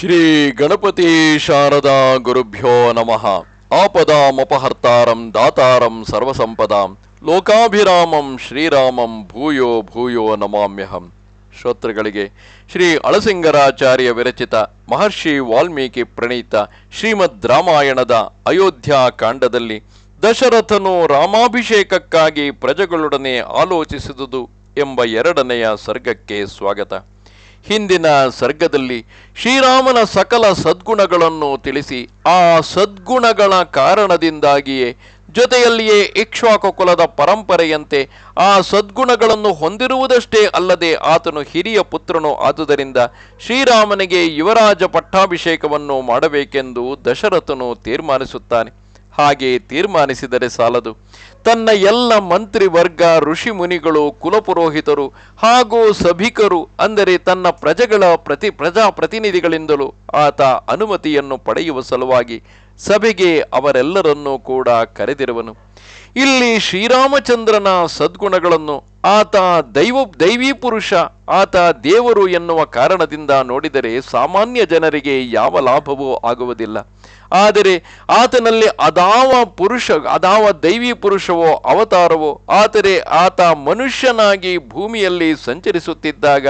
ಶ್ರೀ ಗಣಪತಿ ಶಾರದಾ ಗುರುಭ್ಯೋ ನಮಃ. ಆಪದಾಮಪಹರ್ತಾರಂ ದಾತಾರಂ ಸರ್ವಸಂಪದಾಂ. ಲೋಕಾಭಿರಾಮಂ ಶ್ರೀರಾಮಂ ಭೂಯೋ ಭೂಯೋ ನಮಾಮ್ಯಹಂ. ಶ್ರೋತೃಗಳಿಗೆ ಶ್ರೀ ಅಳಸಿಂಗರಾಚಾರ್ಯ ವಿರಚಿತ ಮಹರ್ಷಿ ವಾಲ್ಮೀಕಿ ಪ್ರಣೀತ ಶ್ರೀಮದ್ ರಾಮಾಯಣದ ಅಯೋಧ್ಯ ಕಾಂಡದಲ್ಲಿ ದಶರಥನು ರಾಮಾಭಿಷೇಕಕ್ಕಾಗಿ ಪ್ರಜೆಗಳೊಡನೆ ಆಲೋಚಿಸಿದುದು ಎಂಬ ಎರಡನೆಯ ಸರ್ಗಕ್ಕೆ ಸ್ವಾಗತ. ಹಿಂದಿನ ಸರ್ಗದಲ್ಲಿ ಶ್ರೀರಾಮನ ಸಕಲ ಸದ್ಗುಣಗಳನ್ನು ತಿಳಿಸಿ ಆ ಸದ್ಗುಣಗಳ ಕಾರಣದಿಂದಾಗಿಯೇ ಜೊತೆಯಲ್ಲಿಯೇ ಇಕ್ಷ್ವಾಕು ಕುಲದ ಪರಂಪರೆಯಂತೆ ಆ ಸದ್ಗುಣಗಳನ್ನು ಹೊಂದಿರುವುದಷ್ಟೇ ಅಲ್ಲದೆ ಆತನು ಹಿರಿಯ ಪುತ್ರನು ಆದುದರಿಂದ ಶ್ರೀರಾಮನಿಗೆ ಯುವರಾಜ ಪಟ್ಟಾಭಿಷೇಕವನ್ನು ಮಾಡಬೇಕೆಂದು ದಶರಥನು ತೀರ್ಮಾನಿಸುತ್ತಾನೆ. ಹಾಗೆ ತೀರ್ಮಾನಿಸಿದರೆ ಸಾಲದು. ತನ್ನ ಎಲ್ಲ ಮಂತ್ರಿ ವರ್ಗ ಋಷಿ ಮುನಿಗಳು, ಕುಲಪುರೋಹಿತರು ಹಾಗೂ ಸಭಿಕರು, ಅಂದರೆ ತನ್ನ ಪ್ರಜೆಗಳ ಪ್ರತಿ ಪ್ರಜಾ ಪ್ರತಿನಿಧಿಗಳಿಂದಲೂ ಆತ ಅನುಮತಿಯನ್ನು ಪಡೆಯುವ ಸಲುವಾಗಿ ಸಭೆಗೆ ಅವರೆಲ್ಲರನ್ನೂ ಕೂಡ ಕರೆದಿರುವನು. ಇಲ್ಲಿ ಶ್ರೀರಾಮಚಂದ್ರನ ಸದ್ಗುಣಗಳನ್ನು ಆತ ದೈವ, ದೈವೀ ಪುರುಷ, ಆತ ದೇವರು ಎನ್ನುವ ಕಾರಣದಿಂದ ನೋಡಿದರೆ ಸಾಮಾನ್ಯ ಜನರಿಗೆ ಯಾವ ಲಾಭವೂ ಆಗುವುದಿಲ್ಲ. ಆದರೆ ಆತನಲ್ಲಿ ಅದಾವ ಪುರುಷ, ಅದಾವ ದೈವಿ ಪುರುಷವೋ ಅವತಾರವೋ, ಆದರೆ ಆತ ಮನುಷ್ಯನಾಗಿ ಭೂಮಿಯಲ್ಲಿ ಸಂಚರಿಸುತ್ತಿದ್ದಾಗ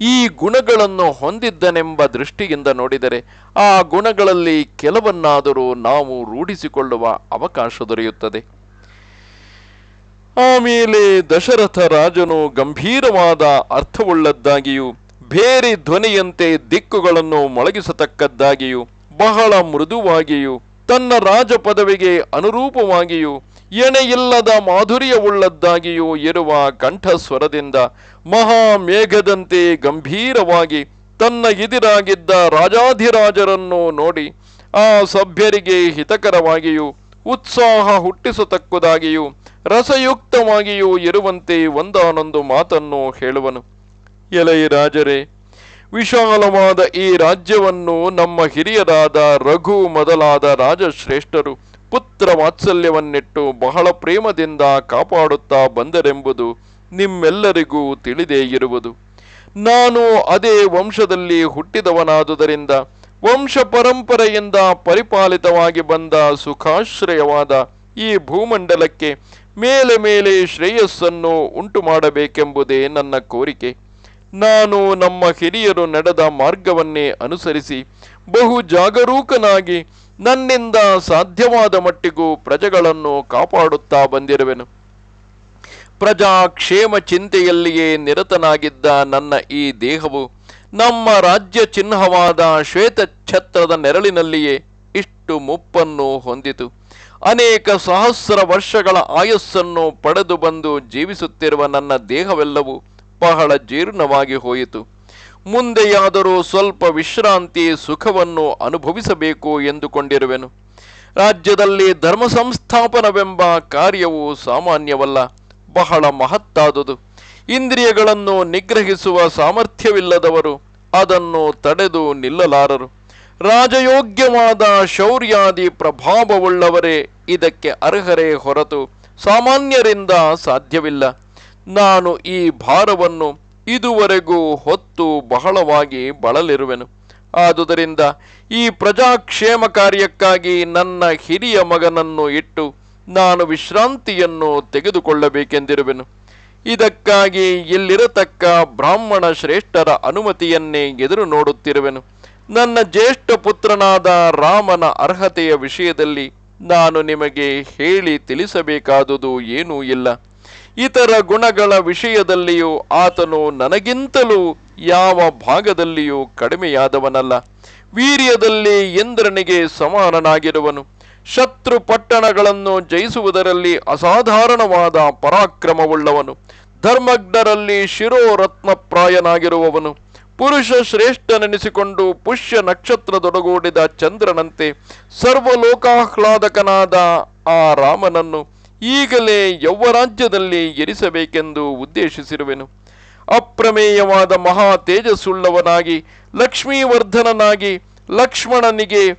ಈ ಗುಣಗಳನ್ನು ಹೊಂದಿದ್ದನೆಂಬ ದೃಷ್ಟಿಯಿಂದ ನೋಡಿದರೆ ಆ ಗುಣಗಳಲ್ಲಿ ಕೆಲವನ್ನಾದರೂ ನಾವು ರೂಢಿಸಿಕೊಳ್ಳುವ ಅವಕಾಶ ದೊರೆಯುತ್ತದೆ. ಆಮೇಲೆ ದಶರಥ ರಾಜನು ಗಂಭೀರವಾದ ಅರ್ಥವುಳ್ಳದ್ದಾಗಿಯೂ, ಬೇರೆ ಧ್ವನಿಯಂತೆ ದಿಕ್ಕುಗಳನ್ನು ಮೊಳಗಿಸತಕ್ಕದ್ದಾಗಿಯೂ, ಬಹಳ ಮೃದುವಾಗಿಯೂ, ತನ್ನ ರಾಜ ಪದವಿಗೆ ಅನುರೂಪವಾಗಿಯೂ, ಎಣೆಯಿಲ್ಲದ ಮಾಧುರ್ಯವುಳ್ಳದ್ದಾಗಿಯೂ ಇರುವ ಕಂಠಸ್ವರದಿಂದ ಮಹಾಮೇಘದಂತೆ ಗಂಭೀರವಾಗಿ ತನ್ನ ಎದಿರಾಗಿದ್ದ ರಾಜಾಧಿರಾಜರನ್ನು ನೋಡಿ, ಆ ಸಭ್ಯರಿಗೆ ಹಿತಕರವಾಗಿಯೂ ಉತ್ಸಾಹ ಹುಟ್ಟಿಸತಕ್ಕದಾಗಿಯೂ, ರಸಯುಕ್ತವಾಗಿಯೂ ಇರುವಂತೆ ಒಂದಾನೊಂದು ಮಾತನ್ನು ಹೇಳುವನು. ಎಲೈ ರಾಜರೇ, ವಿಶಾಲವಾದ ಈ ರಾಜ್ಯವನ್ನು ನಮ್ಮ ಹಿರಿಯರಾದ ರಘು ಮೊದಲಾದ ರಾಜಶ್ರೇಷ್ಠರು ಪುತ್ರ ವಾತ್ಸಲ್ಯವನ್ನಿಟ್ಟು ಬಹಳ ಪ್ರೇಮದಿಂದ ಕಾಪಾಡುತ್ತಾ ಬಂದರೆಂಬುದು ನಿಮ್ಮೆಲ್ಲರಿಗೂ ತಿಳಿದೇ ಇರುವುದು. ನಾನು ಅದೇ ವಂಶದಲ್ಲಿ ಹುಟ್ಟಿದವನಾದುದರಿಂದ ವಂಶ ಪರಂಪರೆಯಿಂದ ಪರಿಪಾಲಿತವಾಗಿ ಬಂದ ಸುಖಾಶ್ರಯವಾದ ಈ ಭೂಮಂಡಲಕ್ಕೆ ಮೇಲೆ ಮೇಲೆ ಶ್ರೇಯಸ್ಸನ್ನು ಉಂಟು ಮಾಡಬೇಕೆಂಬುದೇ ನನ್ನ ಕೋರಿಕೆ. ನಾನು ನಮ್ಮ ಹಿರಿಯರು ನಡೆದ ಮಾರ್ಗವನ್ನೇ ಅನುಸರಿಸಿ ಬಹು ಜಾಗರೂಕನಾಗಿ ನನ್ನಿಂದ ಸಾಧ್ಯವಾದ ಮಟ್ಟಿಗೂ ಪ್ರಜೆಗಳನ್ನು ಕಾಪಾಡುತ್ತಾ ಬಂದಿರುವೆನು. ಪ್ರಜಾಕ್ಷೇಮ ಚಿಂತೆಯಲ್ಲಿಯೇ ನಿರತನಾಗಿದ್ದ ನನ್ನ ಈ ದೇಹವು ನಮ್ಮ ರಾಜ್ಯ ಚಿಹ್ನವಾದ ಶ್ವೇತ ಛತ್ರದ ನೆರಳಿನಲ್ಲಿಯೇ ಇಷ್ಟು ಮುಪ್ಪನ್ನು ಹೊಂದಿತು. ಅನೇಕ ಸಹಸ್ರ ವರ್ಷಗಳ ಆಯಸ್ಸನ್ನು ಪಡೆದು ಬಂದು ಜೀವಿಸುತ್ತಿರುವ ನನ್ನ ದೇಹವೆಲ್ಲವೂ ಬಹಳ ಜೀರ್ಣವಾಗಿ ಹೋಯಿತು. ಮುಂದೆಯಾದರೂ ಸ್ವಲ್ಪ ವಿಶ್ರಾಂತಿ, ಸುಖವನ್ನು ಅನುಭವಿಸಬೇಕು ಎಂದುಕೊಂಡಿರುವೆನು. ರಾಜ್ಯದಲ್ಲಿ ಧರ್ಮ ಸಂಸ್ಥಾಪನವೆಂಬ ಕಾರ್ಯವು ಸಾಮಾನ್ಯವಲ್ಲ, ಬಹಳ ಮಹತ್ತಾದುದು. ಇಂದ್ರಿಯಗಳನ್ನು ನಿಗ್ರಹಿಸುವ ಸಾಮರ್ಥ್ಯವಿಲ್ಲದವರು ಅದನ್ನು ತಡೆದು ನಿಲ್ಲಲಾರರು. ರಾಜಯೋಗ್ಯವಾದ ಶೌರ್ಯಾದಿ ಪ್ರಭಾವವುಳ್ಳವರೇ ಇದಕ್ಕೆ ಅರ್ಹರೇ ಹೊರತು ಸಾಮಾನ್ಯರಿಂದ ಸಾಧ್ಯವಿಲ್ಲ. ನಾನು ಈ ಭಾರವನ್ನು ಇದುವರೆಗೂ ಹೊತ್ತು ಬಹಳವಾಗಿ ಬಳಲಿರುವೆನು. ಆದುದರಿಂದ ಈ ಪ್ರಜಾಕ್ಷೇಮ ಕಾರ್ಯಕ್ಕಾಗಿ ನನ್ನ ಹಿರಿಯ ಮಗನನ್ನು ಇಟ್ಟು ನಾನು ವಿಶ್ರಾಂತಿಯನ್ನು ತೆಗೆದುಕೊಳ್ಳಬೇಕೆಂದಿರುವೆನು. ಇದಕ್ಕಾಗಿ ಇಲ್ಲಿರತಕ್ಕ ಬ್ರಾಹ್ಮಣ ಶ್ರೇಷ್ಠರ ಅನುಮತಿಯನ್ನೇ ಎದುರು ನೋಡುತ್ತಿರುವೆನು. ನನ್ನ ಜ್ಯೇಷ್ಠ ಪುತ್ರನಾದ ರಾಮನ ಅರ್ಹತೆಯ ವಿಷಯದಲ್ಲಿ ನಾನು ನಿಮಗೆ ಹೇಳಿ ತಿಳಿಸಬೇಕಾದುದು ಏನೂ ಇಲ್ಲ. ಇತರ ಗುಣಗಳ ವಿಷಯದಲ್ಲಿಯೂ ಆತನು ನನಗಿಂತಲೂ ಯಾವ ಭಾಗದಲ್ಲಿಯೂ ಕಡಿಮೆಯಾದವನಲ್ಲ. ವೀರ್ಯದಲ್ಲಿ ಇಂದ್ರನಿಗೆ ಸಮಾನನಾಗಿರುವನು. ಶತ್ರು ಪಟ್ಟಣಗಳನ್ನು ಜಯಿಸುವುದರಲ್ಲಿ ಅಸಾಧಾರಣವಾದ ಪರಾಕ್ರಮವುಳ್ಳವನು. ಧರ್ಮಜ್ಞರಲ್ಲಿ ಶಿರೋರತ್ನಪ್ರಾಯನಾಗಿರುವವನು. ಪುರುಷ ಶ್ರೇಷ್ಠನೆನಿಸಿಕೊಂಡು ಪುಷ್ಯ ನಕ್ಷತ್ರದೊಡಗೂಡಿದ ಚಂದ್ರನಂತೆ ಸರ್ವಲೋಕಾಹ್ಲಾದಕನಾದ ಆ ರಾಮನನ್ನು ಈಗಲೇ ಯೌವರಾಜ್ಯದಲ್ಲಿ ಎರಿಸಬೇಕೆಂದು ಉದ್ದೇಶಿಸಿರುವೆನು. ಅಪ್ರಮೇಯವಾದ ಮಹಾ ತೇಜಸ್ಸುಳ್ಳವನಾಗಿ, ಲಕ್ಷ್ಮೀವರ್ಧನನಾಗಿ, ಲಕ್ಷ್ಮಣನಿಗೆ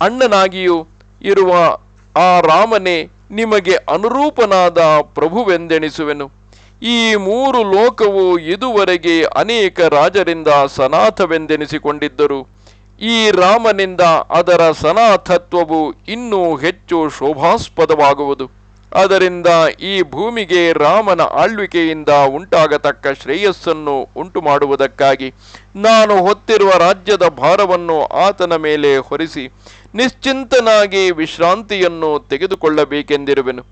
ಅಣ್ಣನಾಗಿಯೂ ಇರುವ ಆ ರಾಮನೇ ನಿಮಗೆ ಅನುರೂಪನಾದ ಪ್ರಭುವೆಂದೆಣಿಸುವೆನು. ಈ ಮೂರು ಲೋಕವು ಇದುವರೆಗೆ ಅನೇಕ ರಾಜರಿಂದ ಸನಾಥವೆಂದೆನಿಸಿಕೊಂಡಿದ್ದರು ಈ ರಾಮನಿಂದ ಅದರ ಸನಾಥತ್ವವು ಇನ್ನೂ ಹೆಚ್ಚು ಶೋಭಾಸ್ಪದವಾಗುವುದು. ಅದರಿಂದ ಈ ಭೂಮಿಗೆ ರಾಮನ ಆಳ್ವಿಕೆಯಿಂದ ಉಂಟಾಗತಕ್ಕ ಶ್ರೇಯಸ್ಸನ್ನು ಉಂಟು ಮಾಡುವುದಕ್ಕಾಗಿ ನಾನು ಹೊತ್ತಿರುವ ರಾಜ್ಯದ ಭಾರವನ್ನು ಆತನ ಮೇಲೆ ಹೊರಿಸಿ ನಿಶ್ಚಿಂತನಾಗಿ ವಿಶ್ರಾಂತಿಯನ್ನು ತೆಗೆದುಕೊಳ್ಳಬೇಕೆಂದಿರುವೆನು.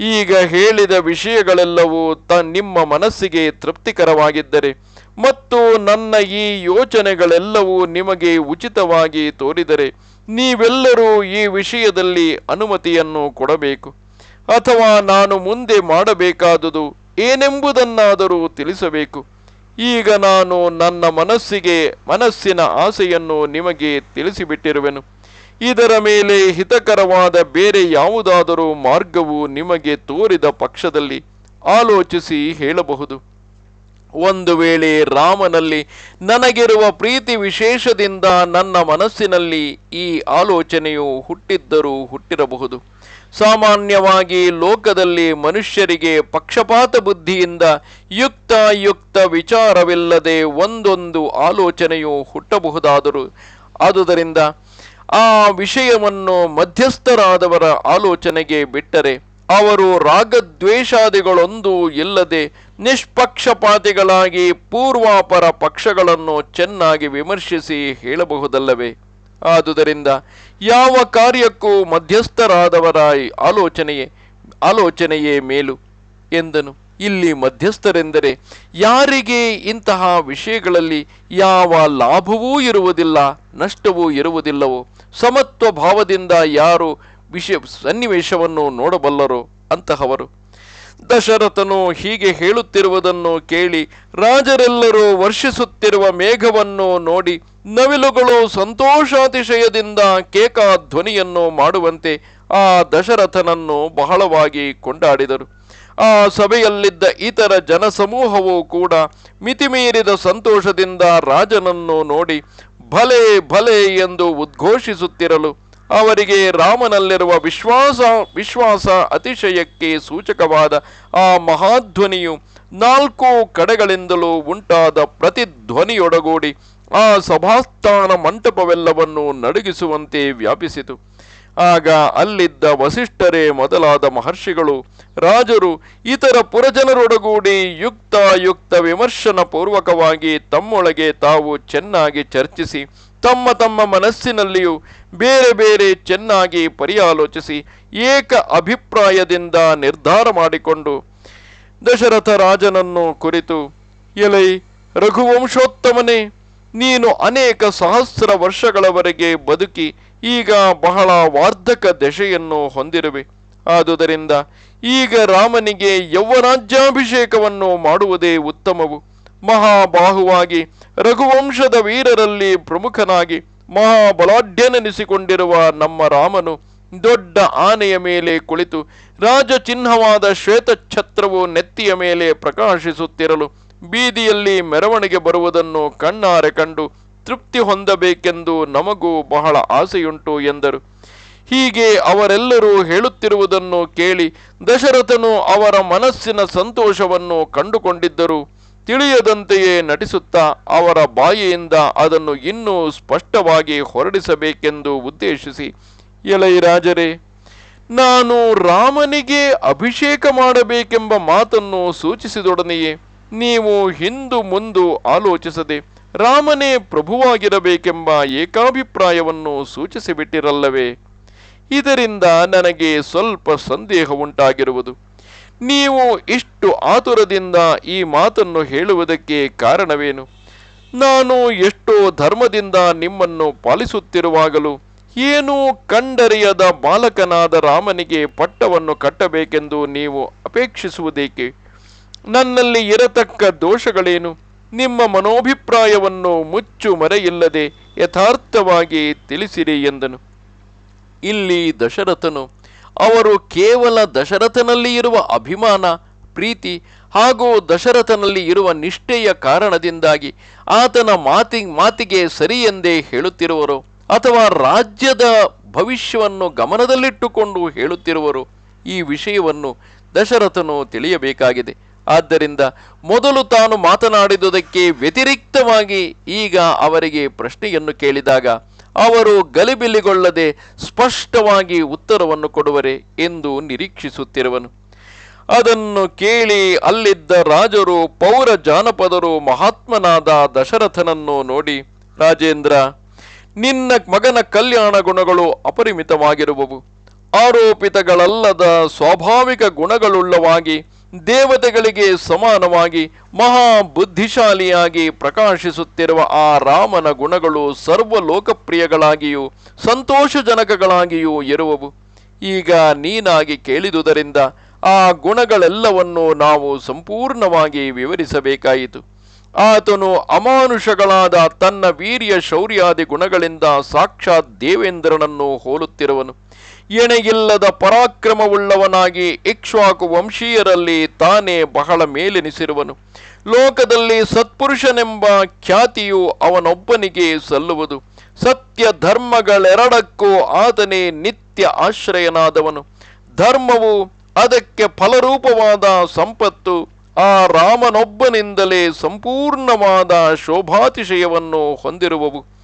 ಈಗ ಹೇಳಿದ ವಿಷಯಗಳೆಲ್ಲವೂ ತ ನಿಮ್ಮ ಮನಸ್ಸಿಗೆ ತೃಪ್ತಿಕರವಾಗಿದ್ದರೆ ಮತ್ತು ನನ್ನ ಈ ಯೋಚನೆಗಳೆಲ್ಲವೂ ನಿಮಗೆ ಉಚಿತವಾಗಿ ತೋರಿದರೆ ನೀವೆಲ್ಲರೂ ಈ ವಿಷಯದಲ್ಲಿ ಅನುಮತಿಯನ್ನು ಕೊಡಬೇಕು. ಅಥವಾ ನಾನು ಮುಂದೆ ಮಾಡಬೇಕಾದುದು ಏನೆಂಬುದನ್ನಾದರೂ ತಿಳಿಸಬೇಕು. ಈಗ ನಾನು ನನ್ನ ಮನಸ್ಸಿಗೆ, ಮನಸ್ಸಿನ ಆಸೆಯನ್ನು ನಿಮಗೆ ತಿಳಿಸಿಬಿಟ್ಟಿರುವೆನು. ಇದರ ಮೇಲೆ ಹಿತಕರವಾದ ಬೇರೆ ಯಾವುದಾದರೂ ಮಾರ್ಗವು ನಿಮಗೆ ತೋರಿದ ಪಕ್ಷದಲ್ಲಿ ಆಲೋಚಿಸಿ ಹೇಳಬಹುದು. ಒಂದು ವೇಳೆ ರಾಮನಲ್ಲಿ ನನಗಿರುವ ಪ್ರೀತಿ ವಿಶೇಷದಿಂದ ನನ್ನ ಮನಸ್ಸಿನಲ್ಲಿ ಈ ಆಲೋಚನೆಯು ಹುಟ್ಟಿದ್ದರೂ ಹುಟ್ಟಿರಬಹುದು. ಸಾಮಾನ್ಯವಾಗಿ ಲೋಕದಲ್ಲಿ ಮನುಷ್ಯರಿಗೆ ಪಕ್ಷಪಾತ ಬುದ್ಧಿಯಿಂದ ಯುಕ್ತ ಯುಕ್ತ ವಿಚಾರವಿಲ್ಲದೆ ಒಂದೊಂದು ಆಲೋಚನೆಯು ಹುಟ್ಟಬಹುದಾದರೂ, ಆದುದರಿಂದ ಆ ವಿಷಯವನ್ನು ಮಧ್ಯಸ್ಥರಾದವರ ಆಲೋಚನೆಗೆ ಬಿಟ್ಟರೆ ಅವರು ರಾಗದ್ವೇಷಾದಿಗಳೊಂದು ಇಲ್ಲದೆ ನಿಷ್ಪಕ್ಷಪಾತಿಗಳಾಗಿ ಪೂರ್ವಾಪರ ಪಕ್ಷಗಳನ್ನು ಚೆನ್ನಾಗಿ ವಿಮರ್ಶಿಸಿ ಹೇಳಬಹುದಲ್ಲವೇ? ಆದುದರಿಂದ ಯಾವ ಕಾರ್ಯಕ್ಕೂ ಮಧ್ಯಸ್ಥರಾದವರ ಆಲೋಚನೆಯೇ ಆಲೋಚನೆಯೇ ಮೇಲು ಎಂದನು. ಇಲ್ಲಿ ಮಧ್ಯಸ್ಥರೆಂದರೆ ಯಾರಿಗೆ ಇಂತಹ ವಿಷಯಗಳಲ್ಲಿ ಯಾವ ಲಾಭವೂ ಇರುವುದಿಲ್ಲ, ನಷ್ಟವೂ ಇರುವುದಿಲ್ಲವೋ ಸಮತ್ವ ಭಾವದಿಂದ ಯಾರು ವಿಷಯ, ಸನ್ನಿವೇಶವನ್ನು ನೋಡಬಲ್ಲರೋ ಅಂತಹವರು. ದಶರಥನು ಹೀಗೆ ಹೇಳುತ್ತಿರುವುದನ್ನು ಕೇಳಿ ರಾಜರೆಲ್ಲರೂ ವರ್ಷಿಸುತ್ತಿರುವ ಮೇಘವನ್ನು ನೋಡಿ ನವಿಲುಗಳು ಸಂತೋಷಾತಿಶಯದಿಂದ ಕೇಕಾ ಧ್ವನಿಯನ್ನು ಮಾಡುವಂತೆ ಆ ದಶರಥನನ್ನು ಬಹಳವಾಗಿ ಕೊಂಡಾಡಿದರು. ಆ ಸಭೆಯಲ್ಲಿದ್ದ ಇತರ ಜನಸಮೂಹವೂ ಕೂಡ ಮಿತಿಮೀರಿದ ಸಂತೋಷದಿಂದ ರಾಜನನ್ನು ನೋಡಿ ಭಲೆ ಭಲೆ ಎಂದು ಉದ್ಘೋಷಿಸುತ್ತಿರಲು ಅವರಿಗೆ ರಾಮನಲ್ಲಿರುವ ವಿಶ್ವಾಸ ವಿಶ್ವಾಸ ಅತಿಶಯಕ್ಕೆ ಸೂಚಕವಾದ ಆ ಮಹಾಧ್ವನಿಯು ನಾಲ್ಕು ಕಡೆಗಳಿಂದಲೂ ಉಂಟಾದ ಪ್ರತಿಧ್ವನಿಯೊಡಗೂಡಿ ಆ ಸಭಾಸ್ಥಾನ ಮಂಟಪವೆಲ್ಲವನ್ನು ನಡುಗಿಸುವಂತೆ ವ್ಯಾಪಿಸಿತು. ಆಗ ಅಲ್ಲಿದ್ದ ವಸಿಷ್ಠರೇ ಮೊದಲಾದ ಮಹರ್ಷಿಗಳು, ರಾಜರು, ಇತರ ಪುರಜನರೊಡಗೂಡಿ ಯುಕ್ತ ಯುಕ್ತ ವಿಮರ್ಶನ ಪೂರ್ವಕವಾಗಿ ತಮ್ಮೊಳಗೆ ತಾವು ಚೆನ್ನಾಗಿ ಚರ್ಚಿಸಿ ತಮ್ಮ ತಮ್ಮ ಮನಸ್ಸಿನಲ್ಲಿಯೂ ಬೇರೆ ಬೇರೆ ಚೆನ್ನಾಗಿ ಪರ್ಯಾಲೋಚಿಸಿ ಏಕ ಅಭಿಪ್ರಾಯದಿಂದ ನಿರ್ಧಾರ ಮಾಡಿಕೊಂಡು ದಶರಥ ರಾಜನನ್ನು ಕುರಿತು, ಎಲೈ ರಘುವಂಶೋತ್ತಮನೇ, ನೀನು ಅನೇಕ ಸಹಸ್ರ ವರ್ಷಗಳವರೆಗೆ ಬದುಕಿ ಈಗ ಬಹಳ ವಾರ್ಧಕ ದಶೆಯನ್ನು ಹೊಂದಿರುವೆ. ಆದುದರಿಂದ ಈಗ ರಾಮನಿಗೆ ಯೌವರಾಜ್ಯಾಭಿಷೇಕವನ್ನು ಮಾಡುವುದೇ ಉತ್ತಮವು. ಮಹಾಬಾಹುವಾಗಿ ರಘುವಂಶದ ವೀರರಲ್ಲಿ ಪ್ರಮುಖನಾಗಿ ಮಹಾಬಲಾಢ್ಯನೆನಿಸಿಕೊಂಡಿರುವ ನಮ್ಮ ರಾಮನು ದೊಡ್ಡ ಆನೆಯ ಮೇಲೆ ಕುಳಿತು ರಾಜಚಿಹ್ನವಾದ ಶ್ವೇತಛತ್ರವು ನೆತ್ತಿಯ ಮೇಲೆ ಪ್ರಕಾಶಿಸುತ್ತಿರಲು ಬೀದಿಯಲ್ಲಿ ಮೆರವಣಿಗೆ ಬರುವುದನ್ನು ಕಣ್ಣಾರೆ ಕಂಡು ತೃಪ್ತಿ ಹೊಂದಬೇಕೆಂದು ನಮಗೂ ಬಹಳ ಆಸೆಯುಂಟು ಎಂದರು. ಹೀಗೆ ಅವರೆಲ್ಲರೂ ಹೇಳುತ್ತಿರುವುದನ್ನು ಕೇಳಿ ದಶರಥನು ಅವರ ಮನಸ್ಸಿನ ಸಂತೋಷವನ್ನು ಕಂಡುಕೊಂಡಿದ್ದರು. ತಿಳಿಯದಂತೆಯೇ ನಟಿಸುತ್ತಾ ಅವರ ಬಾಯಿಯಿಂದ ಅದನ್ನು ಇನ್ನೂ ಸ್ಪಷ್ಟವಾಗಿ ಹೊರಡಿಸಬೇಕೆಂದು ಉದ್ದೇಶಿಸಿ, ಎಲೈ ರಾಜರೇ, ನಾನು ರಾಮನಿಗೆ ಅಭಿಷೇಕ ಮಾಡಬೇಕೆಂಬ ಮಾತನ್ನು ಸೂಚಿಸಿದೊಡನೆಯೇ ನೀವು ಹಿಂದು ಮುಂದು ಆಲೋಚಿಸದೆ ರಾಮನೇ ಪ್ರಭುವಾಗಿರಬೇಕೆಂಬ ಏಕಾಭಿಪ್ರಾಯವನ್ನು ಸೂಚಿಸಿಬಿಟ್ಟಿರಲ್ಲವೇ? ಇದರಿಂದ ನನಗೆ ಸ್ವಲ್ಪ ಸಂದೇಹ ಉಂಟಾಗಿರುವುದು ನೀವು ಇಷ್ಟು ಆತುರದಿಂದ ಈ ಮಾತನ್ನು ಹೇಳುವುದಕ್ಕೆ ಕಾರಣವೇನು? ನಾನು ಎಷ್ಟೋ ಧರ್ಮದಿಂದ ನಿಮ್ಮನ್ನು ಪಾಲಿಸುತ್ತಿರುವಾಗಲೂ ಏನೂ ಕಂಡರಿಯದ ಬಾಲಕನಾದ ರಾಮನಿಗೆ ಪಟ್ಟವನ್ನು ಕಟ್ಟಬೇಕೆಂದು ನೀವು ಅಪೇಕ್ಷಿಸುವುದೇಕೆ? ನನ್ನಲ್ಲಿ ಇರತಕ್ಕ ದೋಷಗಳೇನು? ನಿಮ್ಮ ಮನೋಭಿಪ್ರಾಯವನ್ನು ಮುಚ್ಚು ಮರೆಯಿಲ್ಲದೆ ಯಥಾರ್ಥವಾಗಿ ತಿಳಿಸಿರಿ ಎಂದನು. ಇಲ್ಲಿ ದಶರಥನು ಅವರು ಕೇವಲ ದಶರಥನಲ್ಲಿ ಇರುವ ಅಭಿಮಾನ, ಪ್ರೀತಿ ಹಾಗೂ ದಶರಥನಲ್ಲಿ ಇರುವ ನಿಷ್ಠೆಯ ಕಾರಣದಿಂದಾಗಿ ಆತನ ಮಾತಿ, ಮಾತಿಗೆ ಸರಿ ಎಂದೇ ಹೇಳುತ್ತಿರುವರು ಅಥವಾ ರಾಜ್ಯದ ಭವಿಷ್ಯವನ್ನು ಗಮನದಲ್ಲಿಟ್ಟುಕೊಂಡು ಹೇಳುತ್ತಿರುವರು. ಈ ವಿಷಯವನ್ನು ದಶರಥನು ತಿಳಿಯಬೇಕಾಗಿದೆ. ಆದ್ದರಿಂದ ಮೊದಲು ತಾನು ಮಾತನಾಡಿದುದಕ್ಕೆ ವ್ಯತಿರಿಕ್ತವಾಗಿ ಈಗ ಅವರಿಗೆ ಪ್ರಶ್ನೆಯನ್ನು ಕೇಳಿದಾಗ ಅವರು ಗಲಿಬಿಲಿಗೊಳ್ಳದೆ ಸ್ಪಷ್ಟವಾಗಿ ಉತ್ತರವನ್ನು ಕೊಡುವರೆ ಎಂದು ನಿರೀಕ್ಷಿಸುತ್ತಿರುವನು. ಅದನ್ನು ಕೇಳಿ ಅಲ್ಲಿದ್ದ ರಾಜರು, ಪೌರ ಜಾನಪದರು, ಮಹಾತ್ಮನಾದ ದಶರಥನನ್ನು ನೋಡಿ, ರಾಜೇಂದ್ರ, ನಿನ್ನ ಮಗನ ಕಲ್ಯಾಣ ಗುಣಗಳು ಅಪರಿಮಿತವಾಗಿರುವವು. ಆರೋಪಿತಗಳಲ್ಲದ ಸ್ವಾಭಾವಿಕ ಗುಣಗಳುಳ್ಳವಾಗಿ ದೇವತೆಗಳಿಗೆ ಸಮಾನವಾಗಿ ಮಹಾ ಬುದ್ಧಿಶಾಲಿಯಾಗಿ ಪ್ರಕಾಶಿಸುತ್ತಿರುವ ಆ ರಾಮನ ಗುಣಗಳು ಸರ್ವ ಲೋಕಪ್ರಿಯಗಳಾಗಿಯೂ ಸಂತೋಷಜನಕಗಳಾಗಿಯೂ ಇರುವವು. ಈಗ ನೀನಾಗಿ ಕೇಳಿದುದರಿಂದ ಆ ಗುಣಗಳೆಲ್ಲವನ್ನು ನಾವು ಸಂಪೂರ್ಣವಾಗಿ ವಿವರಿಸಬೇಕಾಯಿತು. ಆತನು ಅಮಾನುಷಗಳಾದ ತನ್ನ ವೀರ್ಯ ಶೌರ್ಯಾದಿ ಗುಣಗಳಿಂದ ಸಾಕ್ಷಾತ್ ದೇವೇಂದ್ರನನ್ನು ಹೋಲುತ್ತಿರುವನು. ಎಣೆಗಿಲ್ಲದ ಪರಾಕ್ರಮವುಳ್ಳವನಾಗಿ ಇಕ್ಷ್ವಾಕು ವಂಶೀಯರಲ್ಲಿ ತಾನೇ ಬಹಳ ಮೇಲೆನಿಸಿರುವನು. ಲೋಕದಲ್ಲಿ ಸತ್ಪುರುಷನೆಂಬ ಖ್ಯಾತಿಯು ಅವನೊಬ್ಬನಿಗೆ ಸಲ್ಲುವುದು. ಸತ್ಯ ಧರ್ಮಗಳೆರಡಕ್ಕೂ ಆತನೇ ನಿತ್ಯ ಆಶ್ರಯನಾದವನು. ಧರ್ಮವು ಅದಕ್ಕೆ ಫಲರೂಪವಾದ ಸಂಪತ್ತು, ಆ ರಾಮನೊಬ್ಬನಿಂದಲೇ ಸಂಪೂರ್ಣವಾದ ಶೋಭಾತಿಶಯವನ್ನು ಹೊಂದಿರುವವು.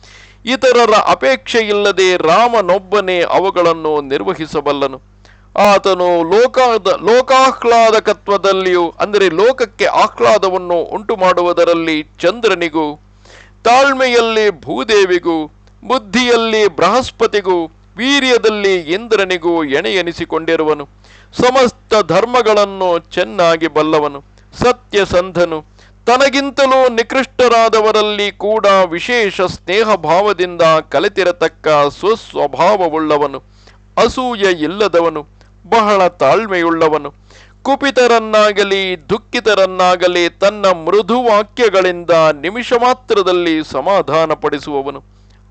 ಇತರರ ಅಪೇಕ್ಷೆಯಿಲ್ಲದೆ ರಾಮನೊಬ್ಬನೇ ಅವುಗಳನ್ನು ನಿರ್ವಹಿಸಬಲ್ಲನು. ಆತನು ಲೋಕದ, ಲೋಕಾಹ್ಲಾದಕತ್ವದಲ್ಲಿಯೂ, ಅಂದರೆ ಲೋಕಕ್ಕೆ ಆಹ್ಲಾದವನ್ನು ಉಂಟು ಮಾಡುವುದರಲ್ಲಿ ಚಂದ್ರನಿಗೂ, ತಾಳ್ಮೆಯಲ್ಲಿ ಭೂದೇವಿಗೂ, ಬುದ್ಧಿಯಲ್ಲಿ ಬೃಹಸ್ಪತಿಗೂ, ವೀರ್ಯದಲ್ಲಿ ಇಂದ್ರನಿಗೂ ಎಣೆಯೆನಿಸಿಕೊಂಡಿರುವನು. ಸಮಸ್ತ ಧರ್ಮಗಳನ್ನು ಚೆನ್ನಾಗಿ ಬಲ್ಲವನು. ಸತ್ಯಸಂಧನು. ತನಗಿಂತಲೂ ನಿಕೃಷ್ಟರಾದವರಲ್ಲಿ ಕೂಡ ವಿಶೇಷ ಸ್ನೇಹ ಭಾವದಿಂದ ಕಲಿತಿರತಕ್ಕ ಸ್ವಸ್ವಭಾವವುಳ್ಳವನು ಅಸೂಯೆ ಇಲ್ಲದವನು ಬಹಳ ತಾಳ್ಮೆಯುಳ್ಳವನು. ಕುಪಿತರನ್ನಾಗಲಿ ದುಃಖಿತರನ್ನಾಗಲಿ ತನ್ನ ಮೃದು ವಾಕ್ಯಗಳಿಂದ ನಿಮಿಷ ಮಾತ್ರದಲ್ಲಿ ಸಮಾಧಾನಪಡಿಸುವವನು.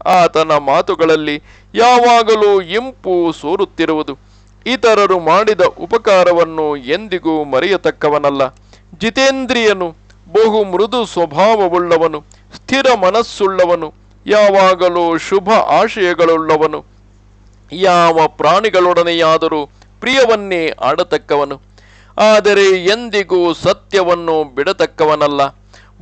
ಆತನ ಮಾತುಗಳಲ್ಲಿ ಯಾವಾಗಲೂ ಇಂಪು ಸೋರುತ್ತಿರುವುದು. ಇತರರು ಮಾಡಿದ ಉಪಕಾರವನ್ನು ಎಂದಿಗೂ ಮರೆಯತಕ್ಕವನಲ್ಲ. ಜಿತೇಂದ್ರಿಯನು ಬಹು ಮೃದು ಸ್ವಭಾವವುಳ್ಳವನು, ಸ್ಥಿರ ಮನಸ್ಸುಳ್ಳವನು, ಯಾವಾಗಲೂ ಶುಭ ಆಶಯಗಳುಳ್ಳವನು. ಯಾವ ಪ್ರಾಣಿಗಳೊಡನೆಯಾದರೂ ಪ್ರಿಯವನ್ನೇ ಆಡತಕ್ಕವನು. ಆದರೆ ಎಂದಿಗೂ ಸತ್ಯವನ್ನು ಬಿಡತಕ್ಕವನಲ್ಲ.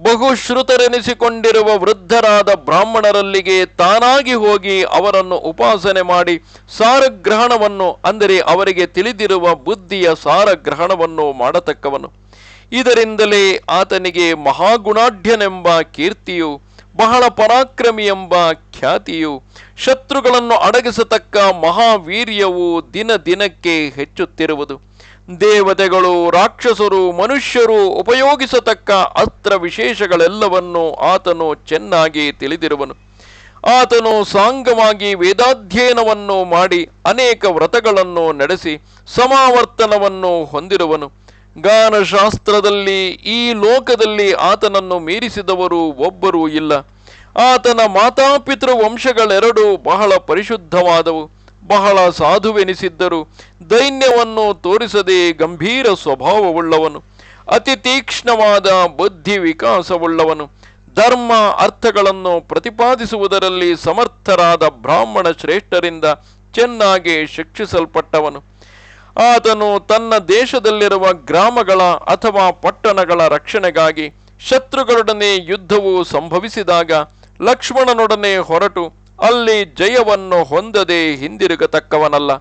ಬಹುಶ್ರುತರೆನಿಸಿಕೊಂಡಿರುವ ವೃದ್ಧರಾದ ಬ್ರಾಹ್ಮಣರಲ್ಲಿಗೆ ತಾನಾಗಿ ಹೋಗಿ ಅವರನ್ನು ಉಪಾಸನೆ ಮಾಡಿ ಸಾರಗ್ರಹಣವನ್ನು, ಅಂದರೆ ಅವರಿಗೆ ತಿಳಿದಿರುವ ಬುದ್ಧಿಯ ಸಾರಗ್ರಹಣವನ್ನು ಮಾಡತಕ್ಕವನು. ಇದರಿಂದಲೇ ಆತನಿಗೆ ಮಹಾಗುಣಾಢ್ಯನೆಂಬ ಕೀರ್ತಿಯು, ಬಹಳ ಪರಾಕ್ರಮಿ ಎಂಬ ಖ್ಯಾತಿಯು, ಶತ್ರುಗಳನ್ನು ಅಡಗಿಸತಕ್ಕ ಮಹಾವೀರ್ಯವು ದಿನ ದಿನಕ್ಕೆ ಹೆಚ್ಚುತ್ತಿರುವುದು. ದೇವತೆಗಳು, ರಾಕ್ಷಸರು, ಮನುಷ್ಯರು ಉಪಯೋಗಿಸತಕ್ಕ ಅಸ್ತ್ರ ವಿಶೇಷಗಳೆಲ್ಲವನ್ನು ಆತನು ಚೆನ್ನಾಗಿ ತಿಳಿದಿರುವನು. ಆತನು ಸಾಂಗವಾಗಿ ವೇದಾಧ್ಯಯನವನ್ನು ಮಾಡಿ ಅನೇಕ ವ್ರತಗಳನ್ನು ನಡೆಸಿ ಸಮಾವರ್ತನವನ್ನು ಹೊಂದಿರುವನು. ಗಾನಶಾಸ್ತ್ರದಲ್ಲಿ ಈ ಲೋಕದಲ್ಲಿ ಆತನನ್ನು ಮೀರಿಸಿದವರು ಒಬ್ಬರೂ ಇಲ್ಲ. ಆತನ ಮಾತಾಪಿತೃ ವಂಶಗಳೆರಡು ಬಹಳ ಪರಿಶುದ್ಧವಾದವು, ಬಹಳ ಸಾಧುವೆನಿಸಿದ್ದರು. ದೈನ್ಯವನ್ನು ತೋರಿಸದೆ ಗಂಭೀರ ಸ್ವಭಾವವುಳ್ಳವನು, ಅತಿ ತೀಕ್ಷ್ಣವಾದ ಬುದ್ಧಿ ವಿಕಾಸವುಳ್ಳವನು. ಧರ್ಮ ಅರ್ಥಗಳನ್ನು ಪ್ರತಿಪಾದಿಸುವುದರಲ್ಲಿ ಸಮರ್ಥರಾದ ಬ್ರಾಹ್ಮಣ ಶ್ರೇಷ್ಠರಿಂದ ಚೆನ್ನಾಗಿ ಶಿಕ್ಷಿಸಲ್ಪಟ್ಟವನು. ಆತನು ತನ್ನ ದೇಶದಲ್ಲಿರುವ ಗ್ರಾಮಗಳ ಅಥವಾ ಪಟ್ಟಣಗಳ ರಕ್ಷಣೆಗಾಗಿ ಶತ್ರುಗಳೊಡನೆ ಯುದ್ಧವು ಸಂಭವಿಸಿದಾಗ ಲಕ್ಷ್ಮಣನೊಡನೆ ಹೊರಟು ಅಲ್ಲಿ ಜಯವನ್ನು ಹೊಂದದೆ ಹಿಂದಿರುಗತಕ್ಕವನಲ್ಲ.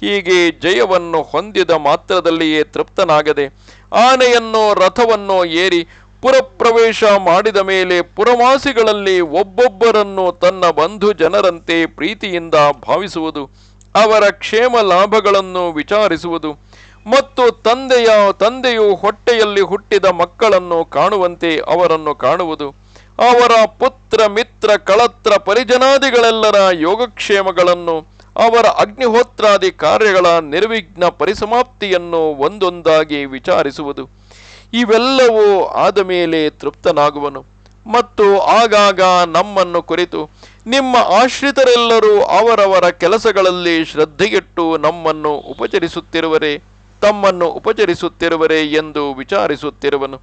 ಹೀಗೆ ಜಯವನ್ನು ಹೊಂದಿದ ಮಾತ್ರದಲ್ಲಿಯೇ ತೃಪ್ತನಾಗದೆ ಆನೆಯನ್ನು ರಥವನ್ನೋ ಏರಿ ಪುರಪ್ರವೇಶ ಮಾಡಿದ ಮೇಲೆ ಪುರವಾಸಿಗಳಲ್ಲಿ ಒಬ್ಬೊಬ್ಬರನ್ನು ತನ್ನ ಬಂಧು ಜನರಂತೆ ಪ್ರೀತಿಯಿಂದ ಭಾವಿಸುವುದು ಅವರ ಕ್ಷೇಮ ಲಾಭಗಳನ್ನು ವಿಚಾರಿಸುವುದು ಮತ್ತು ತಂದೆಯ ತಂದೆಯು ಹೊಟ್ಟೆಯಲ್ಲಿ ಹುಟ್ಟಿದ ಮಕ್ಕಳನ್ನು ಕಾಣುವಂತೆ ಅವರನ್ನು ಕಾಣುವುದು. ಅವರ ಪುತ್ರ, ಮಿತ್ರ, ಕಳತ್ರ ಪರಿಜನಾದಿಗಳೆಲ್ಲರ ಯೋಗಕ್ಷೇಮಗಳನ್ನು, ಅವರ ಅಗ್ನಿಹೋತ್ರಾದಿ ಕಾರ್ಯಗಳ ನಿರ್ವಿಘ್ನ ಪರಿಸಮಾಪ್ತಿಯನ್ನು ಒಂದೊಂದಾಗಿ ವಿಚಾರಿಸುವುದು. ಇವೆಲ್ಲವೂ ಆದ ಮೇಲೆ ತೃಪ್ತನಾಗುವನು. ಮತ್ತು ಆಗಾಗ ನಮ್ಮನ್ನು ಕುರಿತು ನಿಮ್ಮ ಆಶ್ರಿತರೆಲ್ಲರೂ ಅವರವರ ಕೆಲಸಗಳಲ್ಲಿ ಶ್ರದ್ಧೆಗೆಟ್ಟು ನಮ್ಮನ್ನು ಉಪಚರಿಸುತ್ತಿರುವರೆ, ತಮ್ಮನ್ನು ಉಪಚರಿಸುತ್ತಿರುವರೆ ಎಂದು ವಿಚಾರಿಸುತ್ತಿರುವನು.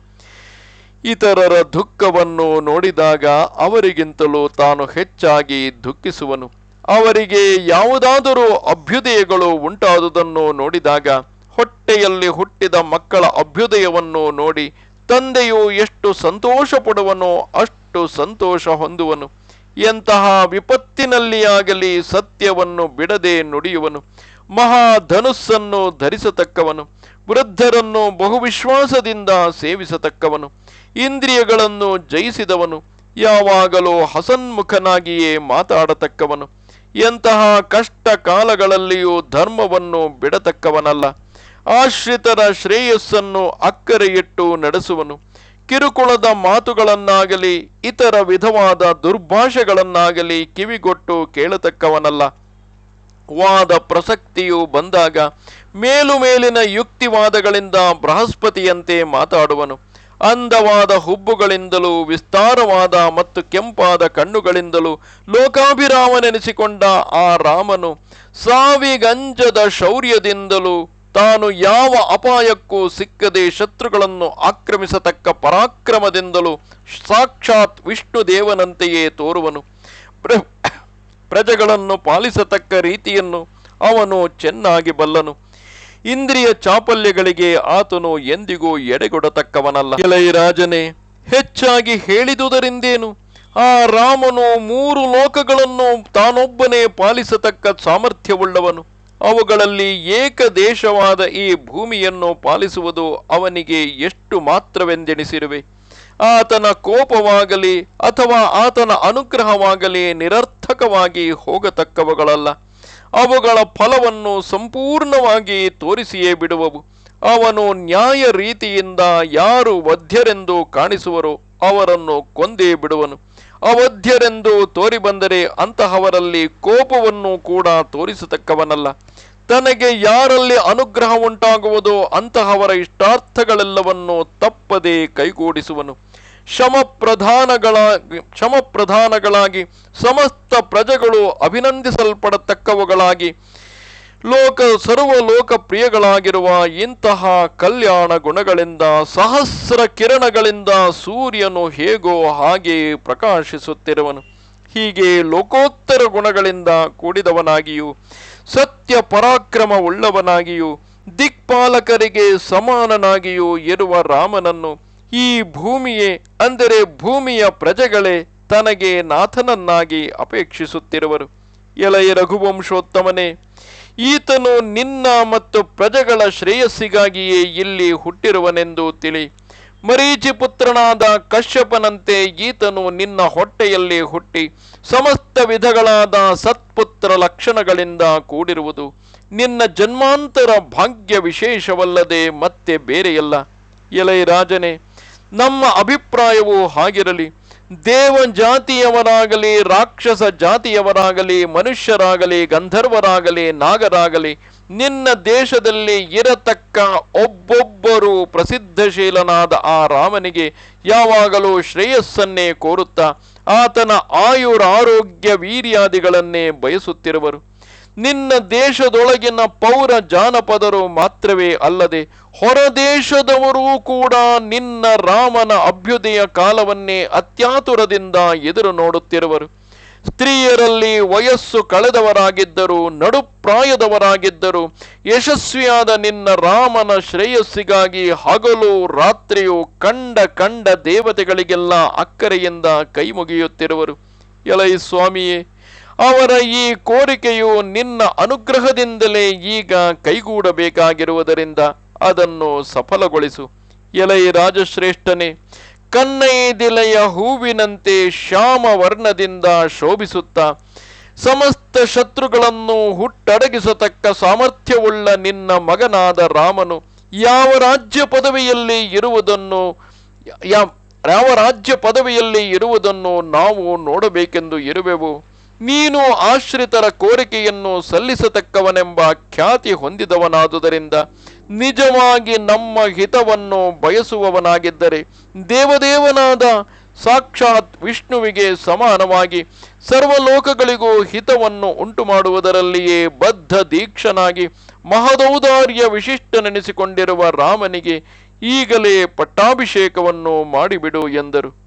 ಇತರರ ದುಃಖವನ್ನು ನೋಡಿದಾಗ ಅವರಿಗಿಂತಲೂ ತಾನು ಹೆಚ್ಚಾಗಿ ದುಃಖಿಸುವನು. ಅವರಿಗೆ ಯಾವುದಾದರೂ ಅಭ್ಯುದಯಗಳು ಉಂಟಾದುದನ್ನು ನೋಡಿದಾಗ, ಹೊಟ್ಟೆಯಲ್ಲಿ ಹುಟ್ಟಿದ ಮಕ್ಕಳ ಅಭ್ಯುದಯವನ್ನು ನೋಡಿ ತಂದೆಯು ಎಷ್ಟು ಸಂತೋಷ ಪಡುವನೋ ಅಷ್ಟು ಸಂತೋಷ ಹೊಂದುವನು. ಎಂತಹ ವಿಪತ್ತಿನಲ್ಲಿಯಾಗಲಿ ಸತ್ಯವನ್ನು ಬಿಡದೆ ನುಡಿಯುವನು. ಮಹಾಧನುಸ್ಸನ್ನು ಧರಿಸತಕ್ಕವನು. ವೃದ್ಧರನ್ನು ಬಹುವಿಶ್ವಾಸದಿಂದ ಸೇವಿಸತಕ್ಕವನು. ಇಂದ್ರಿಯಗಳನ್ನು ಜಯಿಸಿದವನು. ಯಾವಾಗಲೂ ಹಸನ್ಮುಖನಾಗಿಯೇ ಮಾತಾಡತಕ್ಕವನು. ಎಂತಹ ಕಷ್ಟ ಕಾಲಗಳಲ್ಲಿಯೂ ಧರ್ಮವನ್ನು ಬಿಡತಕ್ಕವನಲ್ಲ. ಆಶ್ರಿತರ ಶ್ರೇಯಸ್ಸನ್ನು ಅಕ್ಕರೆಯಿಟ್ಟು ನಡೆಸುವನು. ಕಿರುಕುಳದ ಮಾತುಗಳನ್ನಾಗಲಿ, ಇತರ ವಿಧವಾದ ದುರ್ಭಾಷೆಗಳನ್ನಾಗಲಿ ಕಿವಿಗೊಟ್ಟು ಕೇಳತಕ್ಕವನಲ್ಲ. ವಾದ ಪ್ರಸಕ್ತಿಯು ಬಂದಾಗ ಮೇಲು ಮೇಲಿನ ಯುಕ್ತಿವಾದಗಳಿಂದ ಬೃಹಸ್ಪತಿಯಂತೆ ಮಾತಾಡುವನು. ಅಂದವಾದ ಹುಬ್ಬುಗಳಿಂದಲೂ, ವಿಸ್ತಾರವಾದ ಮತ್ತು ಕೆಂಪಾದ ಕಣ್ಣುಗಳಿಂದಲೂ ಲೋಕಾಭಿರಾಮನೆನಿಸಿಕೊಂಡ ಆ ರಾಮನು ಸಾವಿಗಂಜದ ಶೌರ್ಯದಿಂದಲೂ ತಾನು ಯಾವ ಅಪಾಯಕ್ಕೂ ಸಿಕ್ಕದೆ ಶತ್ರುಗಳನ್ನು ಆಕ್ರಮಿಸತಕ್ಕ ಪರಾಕ್ರಮದಿಂದಲೂ ಸಾಕ್ಷಾತ್ ವಿಷ್ಣು ದೇವನಂತೆಯೇ ತೋರುವನು. ಪ್ರ- ಪ್ರಜೆಗಳನ್ನು ಪಾಲಿಸತಕ್ಕ ರೀತಿಯನ್ನು ಅವನು ಚೆನ್ನಾಗಿ ಬಲ್ಲನು. ಇಂದ್ರಿಯ ಚಾಪಲ್ಯಗಳಿಗೆ ಆತನು ಎಂದಿಗೂ ಎಡೆಗೊಡತಕ್ಕವನಲ್ಲ. ಎಲೈ ರಾಜನೇ ಹೆಚ್ಚಾಗಿ ಹೇಳಿದುದರಿಂದೇನು? ಆ ರಾಮನು ಮೂರು ಲೋಕಗಳನ್ನು ತಾನೊಬ್ಬನೇ ಪಾಲಿಸತಕ್ಕ ಸಾಮರ್ಥ್ಯವುಳ್ಳವನು. ಅವುಗಳಲ್ಲಿ ಏಕದೇಶವಾದ ಈ ಭೂಮಿಯನ್ನು ಪಾಲಿಸುವುದು ಅವನಿಗೆ ಎಷ್ಟು ಮಾತ್ರವೆಂದೆಣಿಸಿರುವೆ. ಆತನ ಕೋಪವಾಗಲಿ ಅಥವಾ ಆತನ ಅನುಗ್ರಹವಾಗಲಿ ನಿರರ್ಥಕವಾಗಿ ಹೋಗತಕ್ಕವುಗಳಲ್ಲ. ಅವುಗಳ ಫಲವನ್ನು ಸಂಪೂರ್ಣವಾಗಿ ತೋರಿಸಿಯೇ ಬಿಡುವವು. ಅವನು ನ್ಯಾಯ ರೀತಿಯಿಂದ ಯಾರು ವಧ್ಯರೆಂದು ಕಾಣಿಸುವರೋ ಅವರನ್ನು ಕೊಂದೇ ಬಿಡುವನು. ಅವಧ್ಯರೆಂದು ತೋರಿಬಂದರೆ ಅಂತಹವರಲ್ಲಿ ಕೋಪವನ್ನು ಕೂಡ ತೋರಿಸತಕ್ಕವನಲ್ಲ. ತನಗೆ ಯಾರಲ್ಲಿ ಅನುಗ್ರಹ ಉಂಟಾಗುವುದೋ ಅಂತಹವರ ಇಷ್ಟಾರ್ಥಗಳೆಲ್ಲವನ್ನು ತಪ್ಪದೆ ಕೈಗೂಡಿಸುವನು. ಶಮಪ್ರಧಾನಗಳ, ಶಮಪ್ರಧಾನಗಳಾಗಿ ಸಮಸ್ತ ಪ್ರಜೆಗಳು ಅಭಿನಂದಿಸಲ್ಪಡತಕ್ಕವುಗಳಾಗಿ ಲೋಕ ಸರ್ವ ಲೋಕಪ್ರಿಯಗಳಾಗಿರುವ ಇಂತಹ ಕಲ್ಯಾಣ ಗುಣಗಳಿಂದ, ಸಹಸ್ರ ಕಿರಣಗಳಿಂದ ಸೂರ್ಯನು ಹೇಗೋ ಹಾಗೆ ಪ್ರಕಾಶಿಸುತ್ತಿರುವನು. ಹೀಗೆ ಲೋಕೋತ್ತರ ಗುಣಗಳಿಂದ ಕೂಡಿದವನಾಗಿಯೂ, ಸತ್ಯ ಪರಾಕ್ರಮ ಉಳ್ಳವನಾಗಿಯೂ, ದಿಕ್ಪಾಲಕರಿಗೆ ಸಮಾನನಾಗಿಯೂ ಇರುವ ರಾಮನನ್ನು ಈ ಭೂಮಿಯೇ, ಅಂದರೆ ಭೂಮಿಯ ಪ್ರಜೆಗಳೇ ತನಗೆ ನಾಥನನ್ನಾಗಿ ಅಪೇಕ್ಷಿಸುತ್ತಿರುವರು. ಎಲಯ ರಘುವಂಶೋತ್ತಮನೇ ಈತನು ನಿನ್ನ ಮತ್ತು ಪ್ರಜೆಗಳ ಶ್ರೇಯಸ್ಸಿಗಾಗಿಯೇ ಇಲ್ಲಿ ಹುಟ್ಟಿರುವನೆಂದು ತಿಳಿ. ಮರೀಚಿ ಪುತ್ರನಾದ ಕಶ್ಯಪನಂತೆ ಈತನು ನಿನ್ನ ಹೊಟ್ಟೆಯಲ್ಲಿ ಹುಟ್ಟಿ ಸಮಸ್ತ ವಿಧಗಳಾದ ಸತ್ಪುತ್ರ ಲಕ್ಷಣಗಳಿಂದ ಕೂಡಿರುವುದು. ನಿನ್ನ ಜನ್ಮಾಂತರ ಭಾಗ್ಯ ವಿಶೇಷವಲ್ಲದೆ ಮತ್ತೆ ಬೇರೆಯಲ್ಲ. ಎಲೈ ರಾಜನೇ, ನಮ್ಮ ಅಭಿಪ್ರಾಯವು ಹಾಗಿರಲಿ. ದೇವ ಜಾತಿಯವರಾಗಲಿ ರಾಕ್ಷಸ ಜಾತಿಯವರಾಗಲಿ ಮನುಷ್ಯರಾಗಲಿ, ಗಂಧರ್ವರಾಗಲಿ, ನಾಗರಾಗಲಿ, ನಿನ್ನ ದೇಶದಲ್ಲಿ ಇರತಕ್ಕ ಒಬ್ಬೊಬ್ಬರು ಪ್ರಸಿದ್ಧಶೀಲನಾದ ಆ ರಾಮನಿಗೆ ಯಾವಾಗಲೂ ಶ್ರೇಯಸ್ಸನ್ನೇ ಕೋರುತ್ತಾ, ಆತನ ಆಯುರಾರೋಗ್ಯ ವೀರ್ಯಾದಿಗಳನ್ನೇ ಬಯಸುತ್ತಿರುವರು. ನಿನ್ನ ದೇಶದೊಳಗಿನ ಪೌರ ಜಾನಪದರು ಮಾತ್ರವೇ ಅಲ್ಲದೆ ಹೊರದೇಶದವರೂ ಕೂಡ ನಿನ್ನ ರಾಮನ ಅಭ್ಯುದಯ ಕಾಲವನ್ನೇ ಅತ್ಯಾತುರದಿಂದ ಎದುರು ನೋಡುತ್ತಿರುವರು. ಸ್ತ್ರೀಯರಲ್ಲಿ ವಯಸ್ಸು ಕಳೆದವರಾಗಿದ್ದರು, ನಡುಪ್ರಾಯದವರಾಗಿದ್ದರು, ಯಶಸ್ವಿಯಾದ ನಿನ್ನ ರಾಮನ ಶ್ರೇಯಸ್ಸಿಗಾಗಿ ಹಗಲು ರಾತ್ರಿಯು ಕಂಡ ಕಂಡ ದೇವತೆಗಳಿಗೆಲ್ಲ ಅಕ್ಕರೆಯಿಂದ ಕೈ ಮುಗಿಯುತ್ತಿರುವರು ಎಲೈ ಸ್ವಾಮಿಯೇ ಅವರ ಈ ಕೋರಿಕೆಯು ನಿನ್ನ ಅನುಗ್ರಹದಿಂದಲೇ ಈಗ ಕೈಗೂಡಬೇಕಾಗಿರುವುದರಿಂದ ಅದನ್ನು ಸಫಲಗೊಳಿಸು. ಎಲೈ ರಾಜಶ್ರೇಷ್ಠನೇ ಕನ್ನೈದಿಲೆಯ ಹೂವಿನಂತೆ ಶ್ಯಾಮ ವರ್ಣದಿಂದ ಶೋಭಿಸುತ್ತಾ, ಸಮಸ್ತ ಶತ್ರುಗಳನ್ನು ಹುಟ್ಟಡಗಿಸತಕ್ಕ ಸಾಮರ್ಥ್ಯವುಳ್ಳ ನಿನ್ನ ಮಗನಾದ ರಾಮನು ಯಾವ ರಾಜ್ಯ ಪದವಿಯಲ್ಲಿ ಇರುವುದನ್ನು, ಯಾವ ರಾಜ್ಯ ಪದವಿಯಲ್ಲಿ ಇರುವುದನ್ನು ನಾವು ನೋಡಬೇಕೆಂದು ಇರುವೆವು. ನೀನು ಆಶ್ರಿತರ ಕೋರಿಕೆಯನ್ನು ಸಲ್ಲಿಸತಕ್ಕವನೆಂಬ ಖ್ಯಾತಿ ಹೊಂದಿದವನಾದುದರಿಂದ ನಿಜವಾಗಿ ನಮ್ಮ ಹಿತವನ್ನು ಬಯಸುವವನಾಗಿದ್ದರೆ ದೇವದೇವನಾದ ಸಾಕ್ಷಾತ್ ವಿಷ್ಣುವಿಗೆ ಸಮಾನವಾಗಿ ಸರ್ವಲೋಕಗಳಿಗೂ ಹಿತವನ್ನು ಉಂಟು ಮಾಡುವುದರಲ್ಲಿಯೇ ಬದ್ಧ ದೀಕ್ಷನಾಗಿ ಮಹದೌದಾರ್ಯ ವಿಶಿಷ್ಟನೆನಿಸಿಕೊಂಡಿರುವ ರಾಮನಿಗೆ ಈಗಲೇ ಪಟ್ಟಾಭಿಷೇಕವನ್ನು ಮಾಡಿಬಿಡು ಎಂದರು.